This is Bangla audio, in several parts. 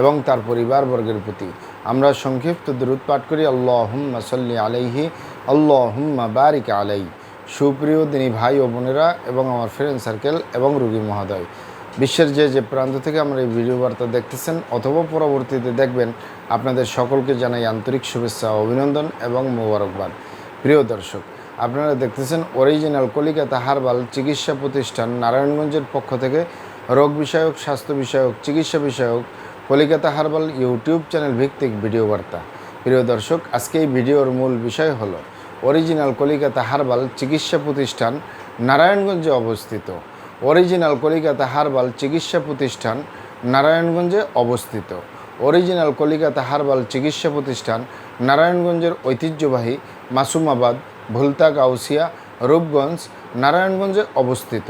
এবং তার পরিবারবর্গের প্রতি। আমরা সংক্ষিপ্ত দরুদ পাঠ করি আল্লাহ হুম্মা সাল্লি আলাইহি আল্লাহ হুম্মা বারিক আলাই সুপ্রিয় দিনী ভাই ও বোনেরা এবং আমার ফ্রেন্ড সার্কেল এবং রুগী মহোদয়, বিশ্বের যে যে প্রান্ত থেকে আমরা এই ভিডিও বার্তা দেখতেছেন অথবা পরবর্তীতে দেখবেন, আপনাদের সকলকে জানাই আন্তরিক শুভেচ্ছা অভিনন্দন এবং মোবারকবাদ। প্রিয় দর্শক, আপনারা দেখতেছেন অরিজিনাল কলিকাতা হারবাল চিকিৎসা প্রতিষ্ঠান নারায়ণগঞ্জের পক্ষ থেকে রোগ বিষয়ক, স্বাস্থ্য বিষয়ক, চিকিৎসা বিষয়ক কলিকাতা হারবাল ইউটিউব চ্যানেল ভিত্তিক ভিডিও বার্তা। প্রিয় দর্শক, আজকে এই ভিডিওর মূল বিষয় হলো, অরিজিনাল কলিকাতা হারবাল চিকিৎসা প্রতিষ্ঠান নারায়ণগঞ্জে অবস্থিত। অরিজিনাল কলিকাতা হারবাল চিকিৎসা প্রতিষ্ঠান নারায়ণগঞ্জে অবস্থিত। অরিজিনাল কলিকাতা হারবাল চিকিৎসা প্রতিষ্ঠান নারায়ণগঞ্জের ঐতিহ্যবাহী মাসুমাবাদ, ভুলতা গাউসিয়া, রূপগঞ্জ, নারায়ণগঞ্জে অবস্থিত।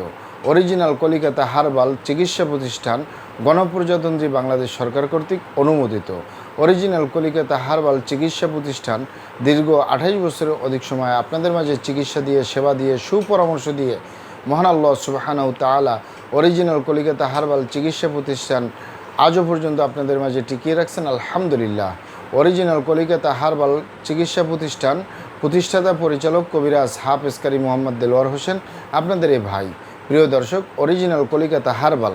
অরিজিনাল কলিকাতা হারবাল চিকিৎসা প্রতিষ্ঠান গণপ্রজাতন্ত্রী বাংলাদেশ সরকার কর্তৃক অনুমোদিত। অরিজিনাল কলিকাতা হারবাল চিকিৎসা প্রতিষ্ঠান দীর্ঘ আঠাশ বছরের অধিক সময় আপনাদের মাঝে চিকিৎসা দিয়ে, সেবা দিয়ে, সুপরামর্শ দিয়ে মহান আল্লাহ সুবাহানাউ তালা অরিজিনাল কলিকাতা হারবাল চিকিৎসা প্রতিষ্ঠান আজও পর্যন্ত আপনাদের মাঝে টিকিয়ে রাখছেন। আলহামদুলিল্লাহ। অরিজিনাল কলিকাতা হারবাল চিকিৎসা প্রতিষ্ঠান প্রতিষ্ঠাতা পরিচালক কবিরাজ হাফ হাফেজকারী মোহাম্মদ দেলোয়ার হোসেন, আপনাদের এই ভাই। প্রিয় দর্শক, অরিজিনাল কলিকাতা হারবাল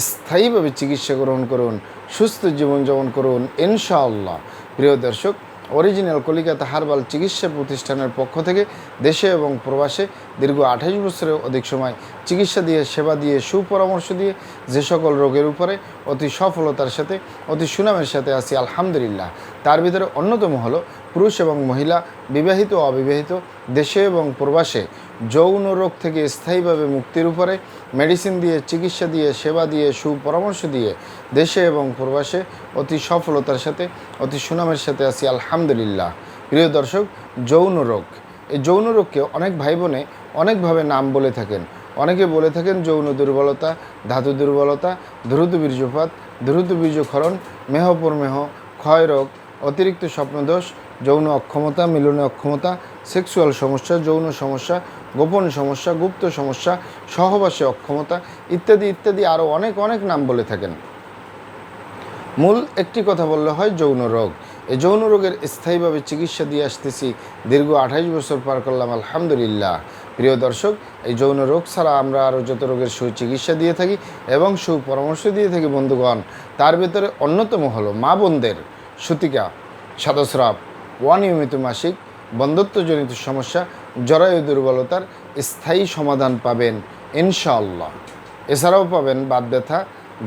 স্থায়ীভাবে চিকিৎসা গ্রহণ করুন, সুস্থ জীবনযাপন করুন, ইনশাআল্লাহ। প্রিয় দর্শক, অরিজিনাল কলিকাতা হারবাল চিকিৎসা প্রতিষ্ঠানের পক্ষ থেকে দেশে এবং প্রবাসে দীর্ঘ আঠাশ বছরের অধিক সময় চিকিৎসা দিয়ে, সেবা দিয়ে, সুপরামর্শ দিয়ে যে সকল রোগের উপরে অতি সফলতার সাথে, অতি সুনামের সাথে আছি, আলহামদুলিল্লাহ। তার ভিতরে অন্যতম হলো পুরুষ এবং মহিলা, বিবাহিত ও অবিবাহিত, দেশে এবং প্রবাসে। যৌন রোগ থেকে স্থায়ীভাবে মুক্তির উপরে মেডিসিন দিয়ে, চিকিৎসা দিয়ে, সেবা দিয়ে, সুপরামর্শ দিয়ে দেশে এবং প্রবাসে অতি সফলতার সাথে, অতি সুনামের সাথে আছি, আলহামদুলিল্লাহ। প্রিয় দর্শক, যৌন রোগ। এই যৌন রোগকে অনেক ভাই বোনে অনেকভাবে নাম বলে থাকেন। অনেকে বলে থাকেন যৌন দুর্বলতা, ধাতু দুর্বলতা দ্রুত বীর্যপাত দ্রুত বীর্যক্ষরণ মেহপরমেহ ক্ষয় রোগ অতিরিক্ত স্বপ্নদোষ, যৌন অক্ষমতা, মিলনে অক্ষমতা, সেক্সুয়াল সমস্যা, যৌন সমস্যা, গোপন সমস্যা, গুপ্ত সমস্যা, সহবাসে অক্ষমতা ইত্যাদি ইত্যাদি আরও অনেক অনেক নাম বলে থাকেন। মূল একটি কথা বললে হয় যৌন রোগ। এই যৌন রোগের স্থায়ীভাবে চিকিৎসা দিয়ে আসতেছি, দীর্ঘ আঠাইশ বছর পার করলাম, আলহামদুলিল্লাহ। প্রিয় দর্শক, এই যৌন রোগ ছাড়া আমরা আরও যত রোগের সুচিকিৎসা দিয়ে থাকি এবং সুপরামর্শ দিয়ে থাকি, বন্ধুগণ, তার ভেতরে অন্যতম হলো মা বোনদের। সুতিকা, সাদস্রাব, অনিয়মিত মাসিক, বন্ধত্বজনিত সমস্যা, জরায়ু দুর্বলতার স্থায়ী সমাধান পাবেন ইনশাআল্লাহ। এছাড়াও পাবেন বাত ব্যথা,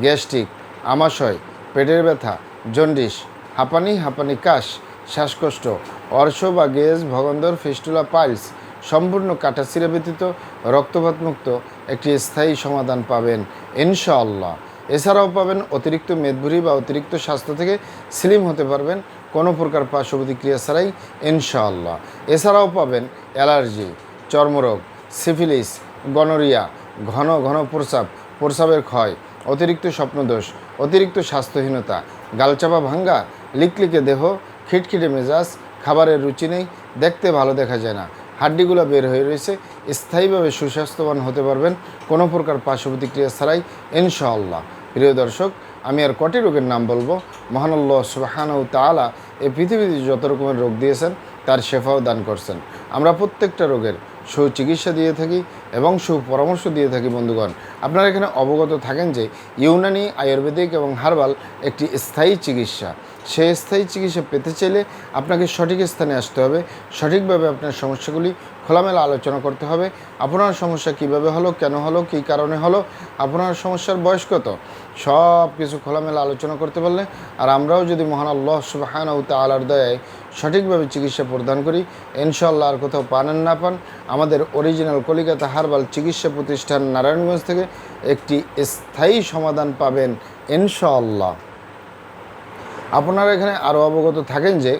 গ্যাস্ট্রিক, আমাশয়, পেটের ব্যথা জন্ডিস হাঁপানি হাঁপানি কাশ, শ্বাসকষ্ট, অর্শ বা গেজ, ভগন্দর, ফিস্টুলা, পাইলস সম্পূর্ণ কাটাছিরা ব্যতীত রক্তপাতমুক্ত একটি স্থায়ী সমাধান পাবেন ইনশাআল্লাহ। এছাড়াও পাবেন অতিরিক্ত মেদভুরি বা অতিরিক্ত স্বাস্থ্য থেকে স্লিম হতে পারবেন, কোনো প্রকার পার্শ্ব প্রতিক্রিয়া ছাড়াই, ইনশাআল্লাহ। এছাড়াও পাবেন অ্যালার্জি, চর্মরোগ, সিফিলিস, গনোরিয়া, ঘন ঘন প্রস্রাব, প্রস্রাবের ক্ষয়, অতিরিক্ত স্বপ্নদোষ, অতিরিক্ত স্বাস্থ্যহীনতা, গালচাপা ভাঙ্গা, লিকলিকে দেহ, খিটখিটে মেজাজ, খাবারের রুচি নেই, দেখতে ভালো দেখা যায় না, হাড্ডিগুলো বের হয়ে রয়েছে, স্থায়ীভাবে সুস্বাস্থ্যবান হতে পারবেন, কোনো প্রকার পার্শ্ব প্রতিক্রিয়া ছাড়াই, ইনশাআল্লাহ। প্রিয় দর্শক, আমি আর কটি রোগের নাম বলব? মহানাল্লাহ সুবাহান তালা এই পৃথিবীতে যত রকমের রোগ দিয়েছেন, তার শেফাও দান করছেন। আমরা প্রত্যেকটা রোগের সুচিকিৎসা দিয়ে থাকি এবং সুপরামর্শ দিয়ে থাকি, বন্ধুগণ। আপনারা এখানে অবগত থাকেন যে ইউনানি আয়ুর্বেদিক এবং হার্বাল একটি স্থায়ী চিকিৎসা। সেই স্থায়ী চিকিৎসা পেতে চাইলে আপনাকে সঠিক স্থানে আসতে হবে। সঠিকভাবে আপনার সমস্যাগুলি খোলামেলা আলোচনা করতে হবে। আপনার সমস্যা কীভাবে হলো, কেন হলো, কী কারণে হলো, আপনার সমস্যার বয়স কত? সব কিছু খোলামেলা আলোচনা করতে পারলে। আর আমরাও যদি মহান আল্লাহ সুবাহান ও তালার দয়ায় সঠিকভাবে চিকিৎসা প্রদান করি। ইনশাল্লাহ আর কোথাও পানেন না পান। আমাদের অরিজিনাল কলিকাতা হার্বাল চিকিৎসা প্রতিষ্ঠান নারায়ণগঞ্জ থেকে একটি স্থায়ী সমাধান পাবেন ইনশাআল্লাহ। আপনারা এখানে আরও অবগত থাকেন যে,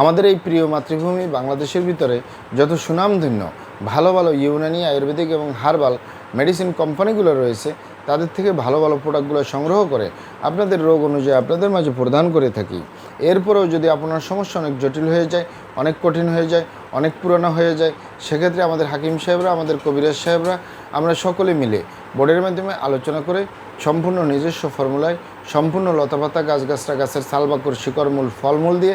আমাদের এই প্রিয় মাতৃভূমি বাংলাদেশের ভিতরে যত সুনামধন্য, ভালো ভালো ইউনানি, আয়ুর্বেদিক এবং হার্বাল মেডিসিন কোম্পানিগুলো রয়েছে তাদের থেকে ভালো ভালো প্রোডাক্টগুলো সংগ্রহ করে আপনাদের রোগ অনুযায়ী আপনাদের মাঝে প্রদান করে থাকি। এরপরেও যদি আপনার সমস্যা অনেক জটিল হয়ে যায়, অনেক কঠিন হয়ে যায়, অনেক পুরনো হয়ে যায়, সেক্ষেত্রে আমাদের হাকিম সাহেবরা, আমাদের কবিরাজ সাহেবরা, আমরা সকলে মিলে বোর্ডের মাধ্যমে আলোচনা করে সম্পূর্ণ নিজস্ব ফর্মুলায় সম্পূর্ণ লতাপাতা গাছগাছরা গাছের সালবাকুর শিকড়মূল ফলমূল দিয়ে